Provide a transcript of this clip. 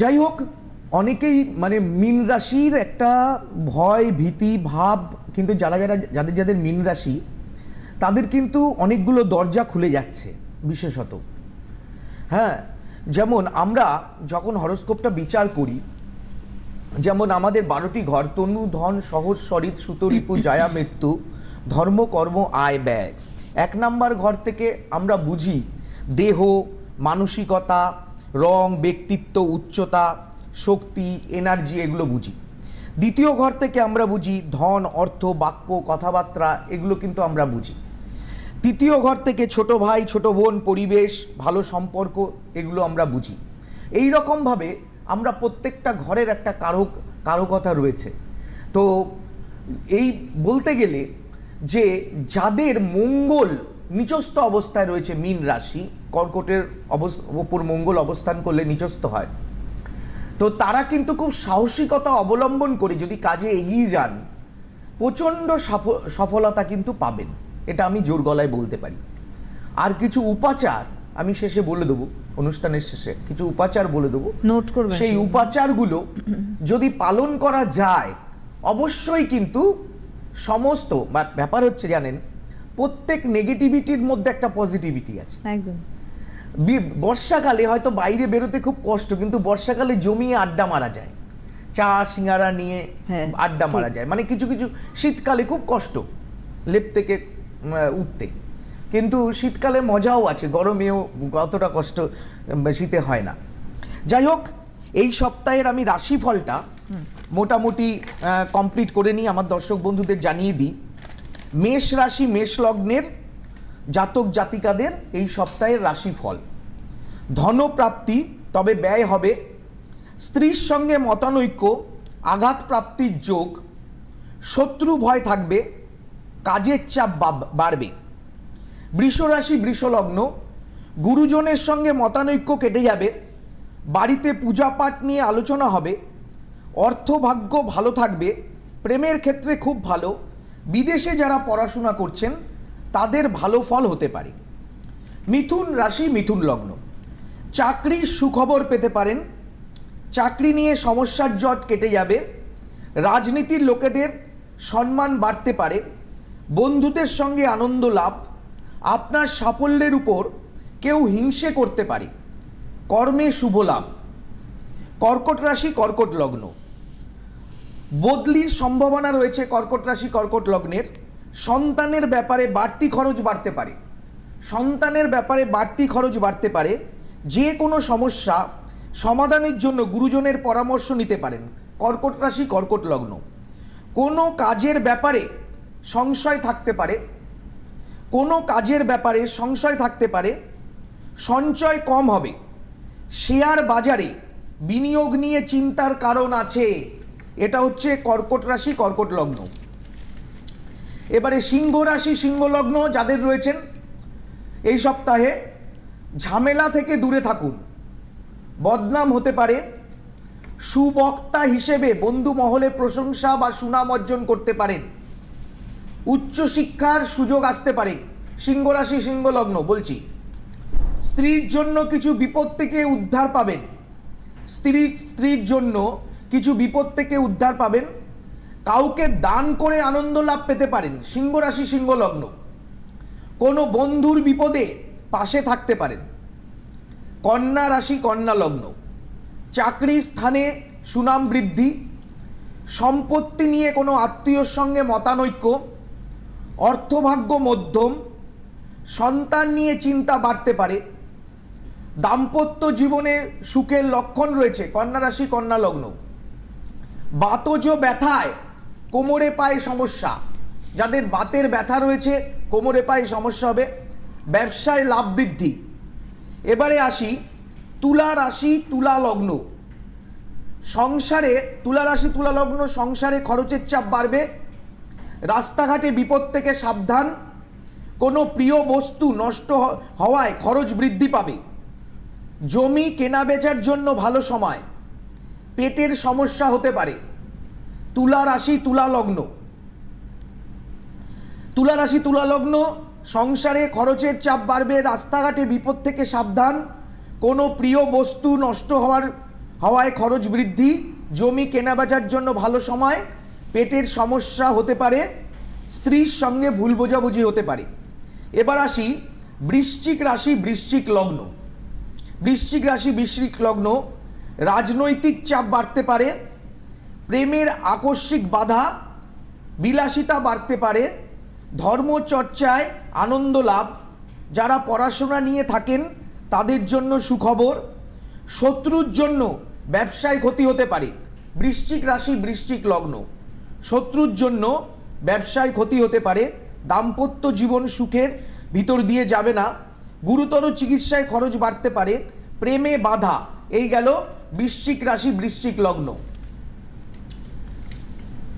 যাই হোক অনেকেই মানে মীন রাশির একটা ভয়, ভীতি, ভাব কিন্তু যারা যারা, যাদের যাদের মীন রাশি, তাদের কিন্তু অনেকগুলো দরজা খুলে যাচ্ছে বিশেষত। হ্যাঁ যেমন আমরা যখন হরস্কোপটা বিচার করি, যেমন আমাদের বারোটি ঘর, তনু, ধন, সহজ, সরিত সুতরিপু জায়া, মৃত্যু, ধর্ম, কর্ম, আয়, ব্যয়। এক নাম্বার ঘর থেকে আমরা বুঝি দেহ, মানসিকতা রং, ব্যক্তিত্ব, উচ্চতা, শক্তি, এনার্জি এগুলো বুঝি। দ্বিতীয় ঘর থেকে আমরা বুঝি ধন, অর্থ, বাক্য, কথাবার্তা এগুলো কিন্তু আমরা বুঝি। তৃতীয় ঘর থেকে ছোট ভাই, ছোট বোন, পরিবেশ, ভালো সম্পর্ক এগুলো আমরা বুঝি। এই রকমভাবে আমরা প্রত্যেকটা ঘরের একটা কারক কারকতা রয়েছে। তো এই বলতে গেলে যে যাদের মঙ্গল নিচস্থ অবস্থায় রয়েছে মীন রাশি। কর্কটের অবস- ওপর মঙ্গল অবস্থান করলে নিচস্থ হয়। তো তারা কিন্তু খুব সাহসিকতা অবলম্বন করে যদি কাজে এগিয়ে যান প্রচণ্ড সফলতা কিন্তু পাবেন। এটা আমি জোর গলায় বলতে পারি। আর কিছু উপাচার আমি শেষে বলে দেবো অনুষ্ঠানের শেষে কিছু উপাচার বলে দেবো। নোট করবেন সেই উপাচারগুলো যদি পালন করা যায় অবশ্যই কিন্তু সমস্ত বা ব্যাপার হচ্ছে জানেন প্রত্যেক নেগেটিভিটির মধ্যে একটা পজিটিভিটি আছে। একদম। বি- বর্ষাকালে হয়তো বাইরে বেরোতে খুব কষ্ট কিন্তু বর্ষাকালে জমিয়ে আড্ডা মারা যায়। চা সিঙ্গারা নিয়ে হ্যাঁ, আড্ডা মারা যায়। মানে কিছু কিছু শীতকালে খুব কষ্ট লেপ থেকে উঠতে। কিন্তু শীতকালে মজাও আছে গরমেও অতটা কষ্ট শীতে হয় না। যাই হোক এই সপ্তাহের আমি রাশিফলটা মোটামুটি কমপ্লিট করে নিই আমার দর্শক বন্ধুদের জানিয়ে দিই। মেষ রাশি, মেষ লগ্নের জাতক জাতিকাদের এই সপ্তাহের রাশিফল। ধনপ্রাপ্তি তবে ব্যয় হবে। স্ত্রীর সঙ্গে মতানৈক্য, আঘাত প্রাপ্তির যোগ, শত্রু ভয় থাকবে, কাজের চাপ বাড়বে। বৃষরাশি বৃষলগ্ন গুরুজনের সঙ্গে মতানৈক্য কেটে যাবে। বাড়িতে পূজা পাঠ নিয়ে আলোচনা হবে। অর্থভাগ্য ভালো থাকবে। প্রেমের ক্ষেত্রে খুব ভালো। বিদেশে যারা পড়াশোনা করছেন, তাদের ভালো ফল হতে পারে। মিথুন রাশি, মিথুন লগ্ন। চাকরির সুখবর পেতে পারেন। চাকরি নিয়ে সমস্যার জট কেটে যাবে। রাজনীতির লোকেদের সম্মান বাড়তে পারে। বন্ধুদের সঙ্গে আনন্দ লাভ। আপনার সাফল্যের উপর কেউ হিংসে করতে পারে। কর্মে শুভ লাভ। কর্কট রাশি, কর্কট লগ্ন। বদলির সম্ভাবনা রয়েছে কর্কট রাশি, কর্কট লগ্নের। সন্তানের ব্যাপারে বাড়তি খরচ বাড়তে পারে। সন্তানের ব্যাপারে বাড়তি খরচ বাড়তে পারে। যে কোনো সমস্যা সমাধানের জন্য গুরুজনের পরামর্শ নিতে পারেন। কর্কট রাশি, কর্কট লগ্ন। কোনো কাজের ব্যাপারে সংশয় থাকতে পারে। কোনো কাজের ব্যাপারে সংশয় থাকতে পারে। সঞ্চয় কম হবে। শেয়ার বাজারে বিনিয়োগ নিয়ে চিন্তার কারণ আছে। এটা হচ্ছে কর্কট রাশি, কর্কট লগ্ন। এবারে সিংহ রাশি, সিংহ লগ্ন যাদের রয়েছেন, এই সপ্তাহে ঝামেলা থেকে দূরে থাকুন। বদনাম হতে পারে। সুবক্তা হিসেবে বন্ধু মহলে প্রশংসা বা সুনাম অর্জন করতে পারেন। উচ্চশিক্ষার সুযোগ আসতে পারে। সিংহ রাশি, সিংহ লগ্ন, বলছি। স্ত্রীর জন্য কিছু বিপদ থেকে উদ্ধার পাবেন। স্ত্রী, স্ত্রীর জন্য কিছু বিপদ থেকে উদ্ধার পাবেন। কাউকে দান করে আনন্দ লাভ পেতে পারেন। সিংহ রাশি, সিংহ লগ্ন। কোনো বন্ধুর বিপদে পাশে থাকতে পারেন। কন্যা রাশি, কন্যা লগ্ন। চাকরি স্থানে সুনাম বৃদ্ধি। সম্পত্তি নিয়ে কোনো আত্মীয়র সঙ্গে মতানৈক্য। অর্থভাগ্য মধ্যম। সন্তান নিয়ে চিন্তা বাড়তে পারে। দাম্পত্য জীবনে সুখের লক্ষণ রয়েছে। কন্যা রাশি, কন্যা লগ্ন। বাতজ ব্যথায় কোমরে পায়ে সমস্যা। যাদের বাতের ব্যথা রয়েছে, কোমরে পায়ে সমস্যা হবে। ব্যবসায় লাভ বৃদ্ধি। এবারে আসি তুলা রাশি, তুলা লগ্ন। সংসারে, তুলা রাশি, তুলা লগ্ন, সংসারে খরচের চাপ বাড়বে। রাস্তাঘাটে বিপদ থেকে সাবধান। কোনো প্রিয় বস্তু নষ্ট হওয়ায় খরচ বৃদ্ধি পাবে। জমি কেনা বেচার জন্য ভালো সময়। পেটের সমস্যা হতে পারে। তুলা রাশি, তুলা লগ্ন। তুলা রাশি, তুলা লগ্ন, সংসারে খরচের চাপ বাড়বে, রাস্তাঘাটে বিপদ থেকে সাবধান। কোনো প্রিয় বস্তু নষ্ট হওয়ার, হওয়ায় খরচ বৃদ্ধি। জমি কেনাবেচার জন্য ভালো সময়। পেটের সমস্যা হতে পারে। স্ত্রীর সঙ্গে ভুল বোঝাবুঝি হতে পারে। এবার আসি বৃশ্চিক রাশি, বৃশ্চিক লগ্ন। বৃশ্চিক রাশি, বৃশ্চিক লগ্ন রাজনৈতিক চাপ বাড়তে পারে, প্রেমের আকস্মিক বাধা বিলাসিতা বাড়তে পারে, ধর্মচর্চায় আনন্দ লাভ, যারা পড়াশোনা নিয়ে থাকেন তাদের জন্য সুখবর, শত্রুর জন্য ব্যবসায় ক্ষতি হতে পারে, বৃশ্চিক রাশি, বৃশ্চিক লগ্ন, শত্রুর জন্য ব্যবসায় ক্ষতি হতে পারে, দাম্পত্য জীবন সুখের ভিতর দিয়ে যাবে না, গুরুতর চিকিৎসায় খরচ বাড়তে পারে, প্রেমে বাধা, এই গেল বৃশ্চিক রাশি বৃশ্চিক লগ্ন।